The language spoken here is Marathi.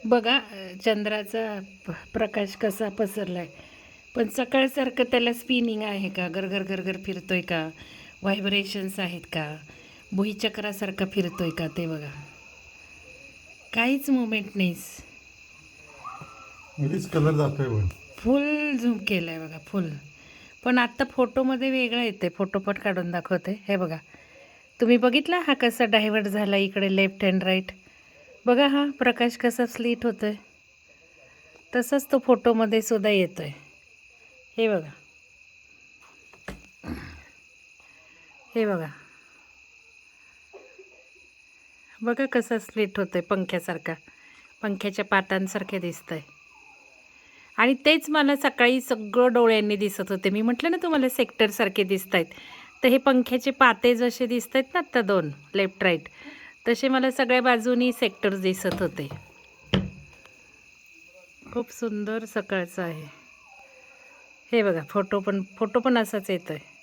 बघा चंद्राचा प्रकाश कसा पसरला आहे पण सकाळसारखं त्याला स्पिनिंग आहे का? गरगर गरगर फिरतोय का? व्हायब्रेशन्स आहेत का? भुईचक्रासारखा फिरतोय का ते बघा. काहीच मुवमेंट नाहीस मध्येच कलर जातोय पण फुल झूम केलं आहे बघा फुल. पण आत्ता फोटोमध्ये वेगळं येते फोटोपट काढून दाखवते हे बघा. तुम्ही बघितला हा कसा डायव्हर्ट झाला इकडे लेफ्ट अँड राईट बघा हा प्रकाश कसा स्लीट होतोय. तसाच तो फोटोमध्ये सुद्धा येतोय. हे बघा. हे बघा. बघा कसा स्लीट होतोय पंख्यासारखा. पंख्याच्या पातांसारखे आहे आणि तेच मला सकाळी सगळं डोळ्यांनी दिसत होते. मी म्हटलं ना तुम्हाला सेक्टरसारखे दिसत आहेत तर हे पंख्याचे पाते जसे दिसत आहेत ना आत्ता दोन लेफ्ट राईट तसे मला सगळ्या बाजूनी सेक्टर दिसत होते. खूप सुंदर सकाळचं आहे. हे बघा फोटो पण फोटो पण असाच येतो आहे